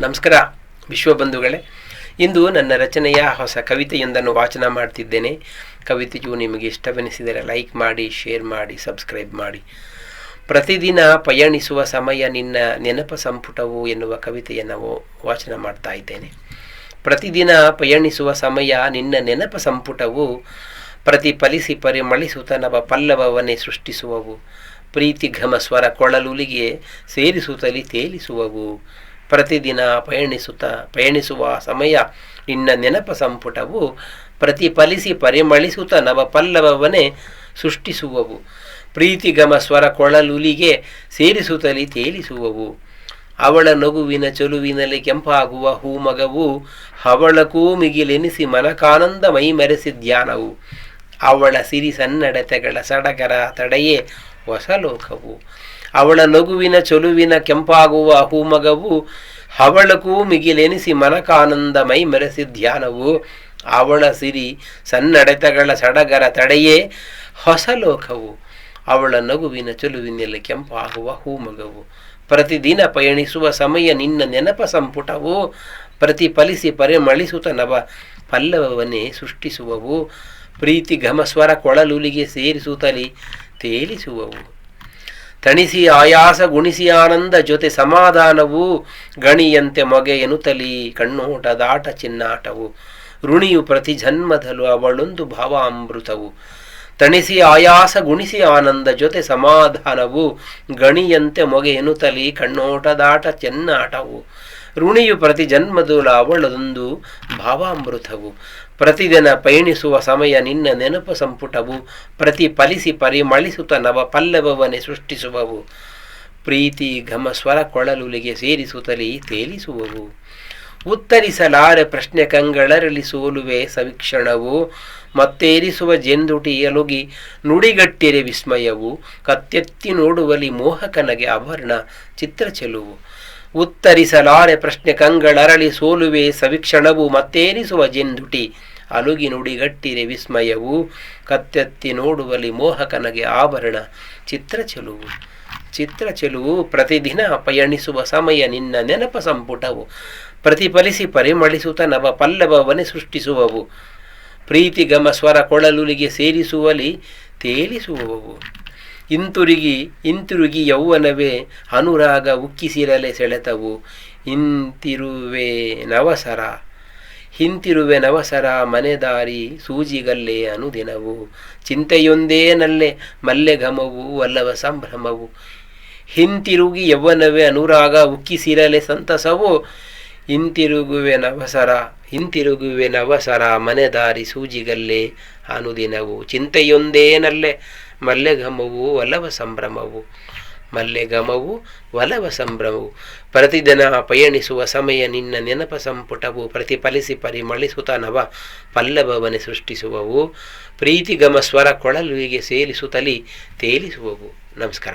ನಮಸ್ಕಾರ, ವಿಶ್ವಬಂಧುಗಳೇ. ಇಂದು ನನ್ನ ರಚನೆಯ ಹೊಸ ಕವಿತೆಯೊಂದನ್ನು ವಾಚನ ಮಾಡ್ತಿದ್ದೇನೆ. ಕವಿತೆಯು ನಿಮಗೆ ಇಷ್ಟವೆನಿಸಿದರೆ ಲೈಕ್ ಮಾಡಿ, ಶೇರ್ ಮಾಡಿ, ಸಬ್ಸ್ಕ್ರೈಬ್ ಮಾಡಿ. ಪ್ರತಿದಿನ ಪಯಣಿಸುವ ಸಮಯ ನಿನ್ನ ನೆನಪ ಸಂಪುಟವು ಎನ್ನುವ ಕವಿತೆಯನ್ನು ವಾಚನ ಮಾಡ್ತಾ ಇದ್ದೇನೆ. ಪ್ರತಿದಿನ ಪಯಣಿಸುವ ಸಮಯ ನಿನ್ನ ನೆನಪ ಸಂಪುಟವು ಪ್ರತಿಫಲಿಸಿ ಪರಿಮಳಿಸುತ್ತ ನವ ಪಲ್ಲವವನ್ನೇ ಸೃಷ್ಟಿಸುವವು. ಪ್ರೀತಿ ಘಮ ಸ್ವರ ಕೊಳಲುಲಿಗೆ ಸೇರಿಸುತ್ತಲಿ ತೇಲಿಸುವವು. ಪ್ರತಿದಿನ ಪಯಣಿಸುತ್ತ, ಪಯಣಿಸುವ ಸಮಯ ನಿನ್ನ ನೆನಪ ಸಂಪುಟವು ಪ್ರತಿಫಲಿಸಿ ಪರಿಮಳಿಸುತ್ತ ನವ ಪಲ್ಲವವನೇ ಸೃಷ್ಟಿಸುವವು. ಪ್ರೀತಿಗಮ ಸ್ವರ ಕೊಳಲುಲಿಗೆ ಸೇರಿಸುತ್ತಲಿ ತೇಲಿಸುವವು. ಅವಳ ನಗುವಿನ ಚಲುವಿನಲ್ಲಿ ಕೆಂಪಾಗುವ ಹೂಮಗವು ಅವಳ ಮಿಗಿಲೆನಿಸಿ ಮನಕಾನಂದ ಮೈಮರೆಸಿ ಧ್ಯಾನವು. ಅವಳ ಸಿರಿ ಸನ್ನಡತೆಗಳ ಸಡಗರ ತಡೆಯೇ ಹೊಸ ಲೋಕವು. ಅವಳ ನಗುವಿನ ಚಲುವಿನ ಕೆಂಪಾಗುವ ಹೂಮಗವು ಅವಳಕ್ಕೂ ಮಿಗಿಲೆನಿಸಿ ಮನಕಾನಂದ ಮೈ ಮೆರೆಸಿ ಧ್ಯಾನವು. ಅವಳ ಸಿರಿ ಸನ್ನಡತೆಗಳ ಸಡಗರ ತಡೆಯೇ ಹೊಸ ಲೋಕವು. ಅವಳ ನಗುವಿನ ಚಲುವಿನಲ್ಲಿ ಕೆಂಪಾಗುವ ಹೂಮಗವು ಪ್ರತಿದಿನ ಪಯಣಿಸುವ ಸಮಯ ನಿನ್ನ ನೆನಪ ಸಂಪುಟವು. ಪ್ರತಿಫಲಿಸಿ ಪರಿಮಳಿಸುತ್ತ ನವ ಪಲ್ಲವವನ್ನೇ ಸೃಷ್ಟಿಸುವವು. ಪ್ರೀತಿ ಘಮಸ್ವರ ಕೊಳಲುಲಿಗೆ ಸೇರಿಸುತ್ತಲಿ ತೇಲಿಸುವವು. ತಣಿಸಿ ಆಯಾಸ ಗುಣಿಸಿ ಆನಂದ ಜೊತೆ ಸಮಾಧಾನವು ಗಣಿಯಂತೆ ಮೊಗೆ ಎನ್ನುತ್ತಲಿ ಕಣ್ಣೋಟದಾಟ ಚಿನ್ನಾಟವು. ಋಣಿಯು ಪ್ರತಿ ಜನ್ಮದಲ್ಲೂ ಅವಳೊಂದು ಭಾವಾಮೃತವು. ತಣಿಸಿ ಆಯಾಸ ಗುಣಿಸಿ ಆನಂದ ಜೊತೆ ಸಮಾಧಾನವು ಗಣಿಯಂತೆ ಮೊಗೆ ಎನ್ನುತ್ತಲಿ ಕಣ್ಣೋಟದಾಟ ಚೆನ್ನಾಟವು. ಋಣಿಯು ಪ್ರತಿ ಜನ್ಮದೂಲ ಅವಳದೊಂದು ಭಾವಾಮೃತವು. ಪ್ರತಿದಿನ ಪಯಣಿಸುವ ಸಮಯ ನಿನ್ನ ನೆನಪು ಸಂಪುಟವು. ಪ್ರತಿಫಲಿಸಿ ಪರಿಮಳಿಸುತ್ತ ನವ ಪಲ್ಲವವನೆ ಸೃಷ್ಟಿಸುವವು. ಪ್ರೀತಿ, ಘಮ, ಸ್ವರ ಕೊಳಲುಲಿಗೆ ಸೇರಿಸುತ್ತಲೇ ತೇಲಿಸುವವು. ಉತ್ತರಿಸಲಾರೆ ಪ್ರಶ್ನೆ ಕಂಗಳರಲ್ಲಿ ಸೋಲುವೆ ಸವಿಕ್ಷಣವು. ಮತ್ತೇರಿಸುವ ಜೆಂದುಟಿ ಎಲುಗಿ ನುಡಿಗಟ್ಟಿರೆ ವಿಸ್ಮಯವು. ಕತ್ತೆತ್ತಿ ನೋಡುವಲಿ ಮೋಹಕನಗೆ ಆಭರಣ, ಚಿತ್ರ ಚೆಲುವು. ಉತ್ತರಿಸಲಾರೆ ಪ್ರಶ್ನೆ ಕಂಗಳರಳಿ ಸೋಲುವೆ ಸವಿಕ್ಷಣವು ಮತ್ತೇನಿಸುವ ಜೆಂದುಟಿ? ಅಲುಗಿ ನುಡಿಗಟ್ಟಿರೆ ವಿಸ್ಮಯವು, ಕತ್ತೆತ್ತಿ ನೋಡುವಲ್ಲಿ ಮೋಹಕನಗೆ ಆಭರಣ. ಚಿತ್ರ ಚೆಲುವು. ಚಿತ್ರ ಚೆಲುವು ಪ್ರತಿದಿನ ಪಯಣಿಸುವ ಸಮಯ ನಿನ್ನ ನೆನಪ ಸಂಪುಟವು. ಪ್ರತಿಫಲಿಸಿ ಪರಿಮಳಿಸುತ್ತ ನವ ಪಲ್ಲವವನೆ ಸೃಷ್ಟಿಸುವವು. ಪ್ರೀತಿಗಮ ಸ್ವರ ಕೊಳಲುಲಿಗೆ ಸೇರಿಸುವಲಿ ತೇಲಿಸುವವು. ಇಂತಿರುಗಿ ಹಿಂತಿರುಗಿ ಯೌವನವೇ, ಅನುರಾಗ ಉಕ್ಕಿಸಿರಲೆ ಸೆಳೆತವು. ಹಿಂತಿರುವೆ ನವಸರ ಹಿಂತಿರುವೆ ನವಸರ ಮನೆದಾರಿ ಸೂಜಿಗಲ್ಲೆ ಅನುದಿನವು. ಚಿಂತೆಯೊಂದೇ ನಲ್ಲೆ ಮಲ್ಲೆಘಮವು ಅಲ್ಲವ ಸಂಭ್ರಮವು. ಹಿಂತಿರುಗಿ ಯೌವನವೇ, ಅನುರಾಗ ಉಕ್ಕಿಸಿರಲೆ ಸಂತಸವು. ಹಿಂತಿರುಗುವೆ ನವಸರ ಮನೆ ದಾರಿ ಮನೆದಾರಿ ಸೂಜಿಗಲ್ಲೆ ಅನುದಿನವು ಚಿಂತೆಯೊಂದೇನಲ್ಲೆ? ಮಲ್ಲೆಗಮವು ಒಲವ ಸಂಭ್ರಮವು. ಮಲ್ಲೆಗಮವು ಒಲವ ಸಂಭ್ರಮವು. ಪ್ರತಿದಿನ ಪಯಣಿಸುವ ಸಮಯ ನಿನ್ನ ನೆನಪ ಸಂಪುಟವು. ಪ್ರತಿಫಲಿಸಿ ಪರಿಮಳಿಸುತ್ತ ನವ ಪಲ್ಲಭವನೆ ಸೃಷ್ಟಿಸುವವು. ಪ್ರೀತಿಗಮ ಸ್ವರ ಕೊಳಲುವಿಗೆ ಸೇರಿಸುತ್ತಲಿ ತೇಲಿಸುವವು. ನಮಸ್ಕಾರ.